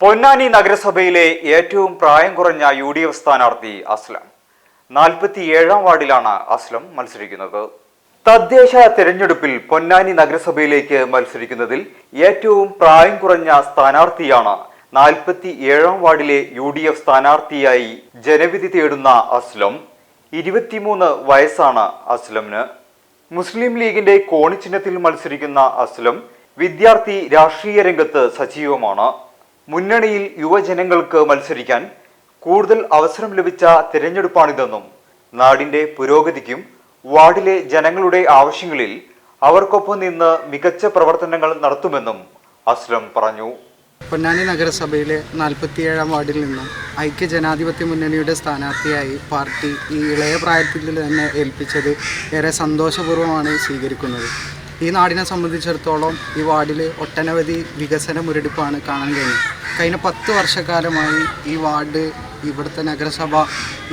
പൊന്നാനി നഗരസഭയിലെ ഏറ്റവും പ്രായം കുറഞ്ഞ യു ഡി എഫ് സ്ഥാനാർത്ഥി അസ്ലം. നാൽപ്പത്തിയേഴാം വാർഡിലാണ് അസ്ലം മത്സരിക്കുന്നത്. തദ്ദേശ തെരഞ്ഞെടുപ്പിൽ പൊന്നാനി നഗരസഭയിലേക്ക് മത്സരിക്കുന്നതിൽ ഏറ്റവും പ്രായം കുറഞ്ഞ സ്ഥാനാർത്ഥിയാണ് നാൽപ്പത്തി ഏഴാം വാർഡിലെ യു ഡി എഫ് സ്ഥാനാർത്ഥിയായി ജനവിധി തേടുന്ന അസ്ലം. ഇരുപത്തിമൂന്ന് വയസ്സാണ് അസ്ലമിന്. മുസ്ലിം ലീഗിന്റെ കോണിച്ചിഹ്നത്തിൽ മത്സരിക്കുന്ന അസ്ലം വിദ്യാർത്ഥി രാഷ്ട്രീയ രംഗത്ത് സജീവമാണ്. മുന്നണിയിൽ യുവജനങ്ങൾക്ക് മത്സരിക്കാൻ കൂടുതൽ അവസരം ലഭിച്ച തിരഞ്ഞെടുപ്പാണിതെന്നും നാടിന്റെ പുരോഗതിക്കും വാർഡിലെ ജനങ്ങളുടെ ആവശ്യങ്ങളിൽ അവർക്കൊപ്പം നിന്ന് മികച്ച പ്രവർത്തനങ്ങൾ നടത്തുമെന്നും അസ്ലം പറഞ്ഞു. പൊന്നാനി നഗരസഭയിലെ നാൽപ്പത്തിയേഴാം വാർഡിൽ നിന്നും ഐക്യ ജനാധിപത്യ മുന്നണിയുടെ സ്ഥാനാർത്ഥിയായി പാർട്ടി ഈ ഇളയ പ്രായത്തിൽ തന്നെ ഏൽപ്പിച്ചത് ഏറെ സന്തോഷപൂർവമാണ് സ്വീകരിക്കുന്നത്. ഈ നാടിനെ സംബന്ധിച്ചിടത്തോളം ഈ വാർഡിൽ ഒട്ടനവധി വികസന മുരടിപ്പാണ് കാണാൻ കഴിഞ്ഞത്. കഴിഞ്ഞ പത്ത് വർഷക്കാലമായി ഈ വാർഡ് ഇവിടുത്തെ നഗരസഭ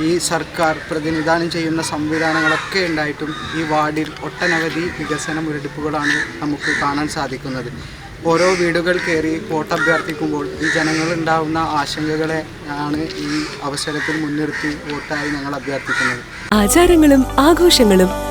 ഈ സർക്കാർ പ്രതിനിധാനം ചെയ്യുന്ന സംവിധാനങ്ങളൊക്കെ ഉണ്ടായിട്ടും ഈ വാർഡിൽ ഒട്ടനവധി വികസന മുരടിപ്പുകളാണ് നമുക്ക് കാണാൻ സാധിക്കുന്നത്. ഓരോ വീടുകൾ കയറി വോട്ട് അഭ്യർത്ഥിക്കുമ്പോൾ ഈ ജനങ്ങളുണ്ടാവുന്ന ആശങ്കകളെ ആണ് ഈ അവസരത്തിൽ മുൻനിർത്തി വോട്ടായി ഞങ്ങൾ അഭ്യർത്ഥിക്കുന്നത്. ആചാരങ്ങളും ആഘോഷങ്ങളും